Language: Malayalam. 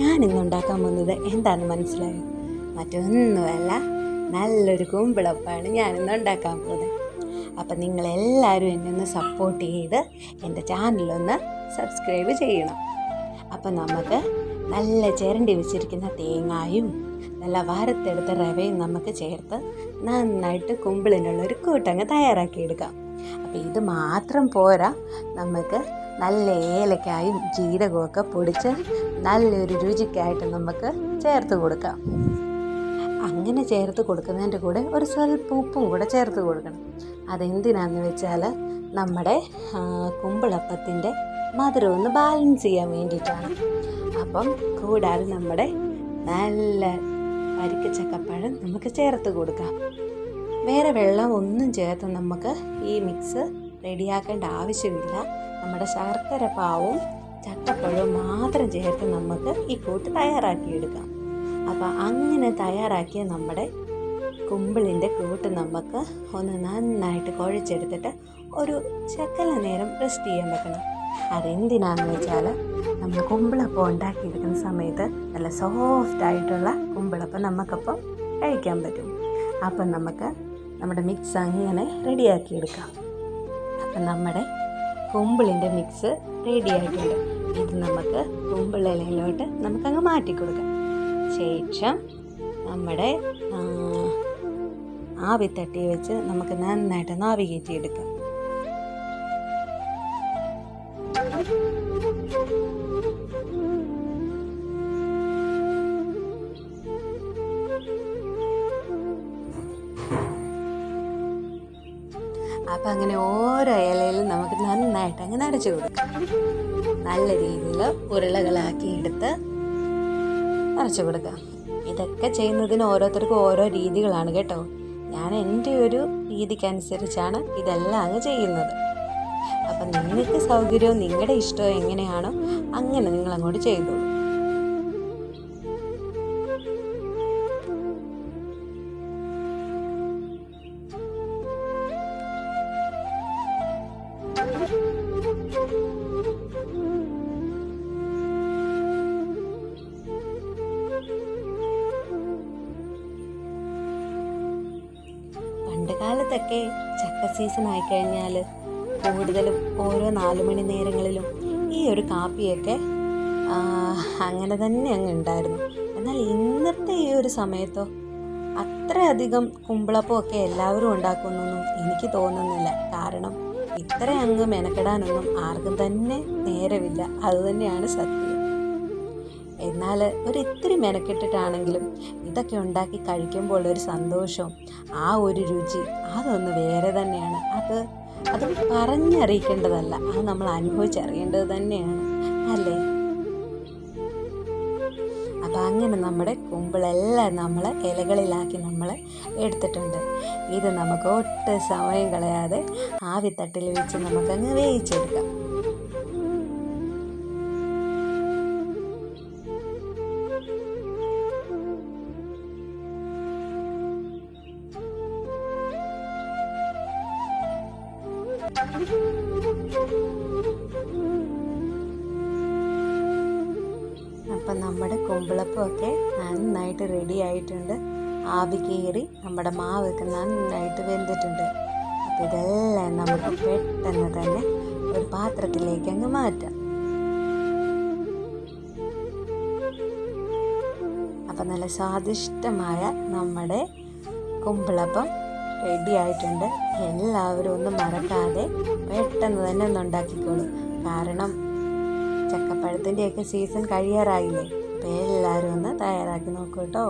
ഞാൻ ഇന്ന് ഉണ്ടാക്കാൻ പോകുന്നത് എന്താണെന്ന് മനസ്സിലായോ? മറ്റൊന്നുമല്ല നല്ലൊരു കുമ്പിളപ്പാണ് ഞാനിന്ന് ഉണ്ടാക്കാൻ പോകുന്നത്. അപ്പം നിങ്ങളെല്ലാവരും എന്നെ ഒന്ന് സപ്പോർട്ട് ചെയ്ത് എന്റെ ചാനലൊന്ന് സബ്സ്ക്രൈബ് ചെയ്യണം. അപ്പം നമുക്ക് നല്ല ചിരണ്ടി വെച്ചിരിക്കുന്ന തേങ്ങായും നല്ല വറുത്തെടുത്ത റവയും നമുക്ക് ചേർത്ത് നന്നായിട്ട് കുമ്പിളിനുള്ളൊരു കൂട്ടങ്ങ് തയ്യാറാക്കിയെടുക്കാം. അപ്പോൾ ഇത് മാത്രം പോരാ നമുക്ക് നല്ല ഏലക്കായും ജീരകമൊക്കെ പൊടിച്ച് നല്ലൊരു രുചിക്കായിട്ട് നമുക്ക് ചേർത്ത് കൊടുക്കാം. അങ്ങനെ ചേർത്ത് കൊടുക്കുന്നതിന്റെ കൂടെ ഒരു സ്വല്പം ഉപ്പും കൂടെ ചേർത്ത് കൊടുക്കണം. അതെന്തിനാന്ന് വെച്ചാൽ നമ്മുടെ കുമ്പിളപ്പത്തിന്റെ മധുരം ഒന്ന് ബാലൻസ് ചെയ്യാൻ വേണ്ടിയിട്ടാണ്. അപ്പം കൂടാതെ നമ്മുടെ നല്ല പരിക്ക് ചക്കപ്പഴം നമുക്ക് ചേർത്ത് കൊടുക്കാം. വേറെ വെള്ളം ഒന്നും ചേർത്ത് നമുക്ക് ഈ മിക്സ് റെഡിയാക്കേണ്ട ആവശ്യമില്ല. നമ്മുടെ ശർക്കര പാവും ചട്ടപ്പഴവും മാത്രം ചേർത്ത് നമുക്ക് ഈ കൂട്ട് തയ്യാറാക്കിയെടുക്കാം. അപ്പോൾ അങ്ങനെ തയ്യാറാക്കിയ നമ്മുടെ കുമ്പിളിന്റെ കൂട്ട് നമുക്ക് ഒന്ന് നന്നായിട്ട് കുഴച്ചെടുത്തിട്ട് ഒരു ശക്കല നേരം റെസ്റ്റ് ചെയ്യാൻ വെക്കണം. അതെന്തിനാണെന്ന് വെച്ചാൽ നമ്മൾ കുമ്പിളപ്പം ഉണ്ടാക്കിയെടുക്കുന്ന സമയത്ത് നല്ല സോഫ്റ്റ് ആയിട്ടുള്ള കുമ്പിളപ്പം നമുക്കപ്പം കഴിക്കാൻ പറ്റും. അപ്പം നമുക്ക് നമ്മുടെ മിക്സ് അങ്ങനെ റെഡിയാക്കിയെടുക്കാം അപ്പം നമ്മുടെ കുമ്പിളിന്റെ മിക്സ് റെഡി ആയിട്ടുണ്ട്. ഇത് നമുക്ക് കുമ്പിളിലയിലോട്ട് നമുക്കങ്ങ് മാറ്റി കൊടുക്കാം ശേഷം നമ്മുടെ ആവിത്തട്ടി വെച്ച് നമുക്ക് നന്നായിട്ട് ആവി കയറ്റിയെടുക്കാം അപ്പം അങ്ങനെ ഓരോ ഇലയിലും നമുക്ക് നന്നായിട്ട് അങ്ങ് നനച്ചു കൊടുക്കാം. നല്ല രീതിയിൽ ഉരുളകളാക്കി എടുത്ത് നിറച്ചു കൊടുക്കാം. ഇതൊക്കെ ചെയ്യുന്നതിന് ഓരോരുത്തർക്കും ഓരോ രീതികളാണ് കേട്ടോ. ഞാൻ എന്റെ ഒരു രീതിക്കനുസരിച്ചാണ് ഇതെല്ലാം അങ്ങ് ചെയ്യുന്നത്. അപ്പം നിങ്ങൾക്ക് സൗകര്യവും നിങ്ങളുടെ ഇഷ്ടവും എങ്ങനെയാണോ അങ്ങനെ നിങ്ങൾ അങ്ങോട്ട് ചെയ്തോളൂ. പണ്ട് കാലത്തൊക്കെ ചക്ക സീസൺ ആയിക്കഴിഞ്ഞാൽ കൂടുതലും ഓരോ നാലു മണി നേരങ്ങളിലും ഈ ഒരു കാപ്പിയൊക്കെ അങ്ങനെ തന്നെ അങ്ങ് ഉണ്ടായിരുന്നു. എന്നാൽ ഇന്നത്തെ ഈ ഒരു സമയത്തോ അത്രയധികം കുമ്പിളപ്പമൊക്കെ എല്ലാവരും ഉണ്ടാക്കുന്നൊന്നും എനിക്ക് തോന്നുന്നില്ല. കാരണം ഇത്ര അങ്ങ് മെനക്കെടാനൊന്നും ആർക്കും തന്നെ നേരമില്ല. അതുതന്നെയാണ് സത്യം. എന്നാൽ ഒരു ഇത്തിരി മെനക്കെട്ടിട്ടാണെങ്കിലും ഇതൊക്കെ ഉണ്ടാക്കി കഴിക്കുമ്പോൾ ഒരു സന്തോഷവും ആ ഒരു രുചി അതൊന്ന് വേറെ തന്നെയാണ്. അത് അത് പറഞ്ഞറിയിക്കേണ്ടതല്ല. അത് നമ്മൾ അനുഭവിച്ചറിയേണ്ടത് തന്നെയാണ്. അല്ലേ? അപ്പം അങ്ങനെ നമ്മുടെ കുമ്പിളെല്ലാം നമ്മൾ ഇലകളിലാക്കി നമ്മൾ എടുത്തിട്ടുണ്ട്. ഇത് നമുക്ക് ഒട്ടും സമയം കളയാതെ ആവിത്തട്ടിൽ വെച്ച് നമുക്കങ്ങ് വേവിച്ചെടുക്കാം. അപ്പം നമ്മുടെ കുമ്പിളപ്പമൊക്കെ നന്നായിട്ട് റെഡി ആയിട്ടുണ്ട്. ആവി കയറി നമ്മുടെ മാവൊക്കെ നന്നായിട്ട് വെന്തിട്ടുണ്ട്. അപ്പം ഇതെല്ലാം നമുക്ക് പെട്ടെന്ന് തന്നെ ഒരു പാത്രത്തിലേക്ക് അങ്ങ് മാറ്റാം. അപ്പം നല്ല സ്വാദിഷ്ടമായ നമ്മുടെ കുമ്പിളപ്പം റെഡി ആയിട്ടുണ്ട്. എല്ലാവരും ഒന്നും മറക്കാതെ പെട്ടെന്ന് തന്നെ ഒന്ന് ഉണ്ടാക്കിക്കോളൂ. കാരണം ചക്കപ്പഴത്തിന്റെയൊക്കെ സീസൺ കഴിയാറായില്ലേ? അപ്പോൾ എല്ലാവരും ഒന്ന് തയ്യാറാക്കി നോക്കൂ കേട്ടോ.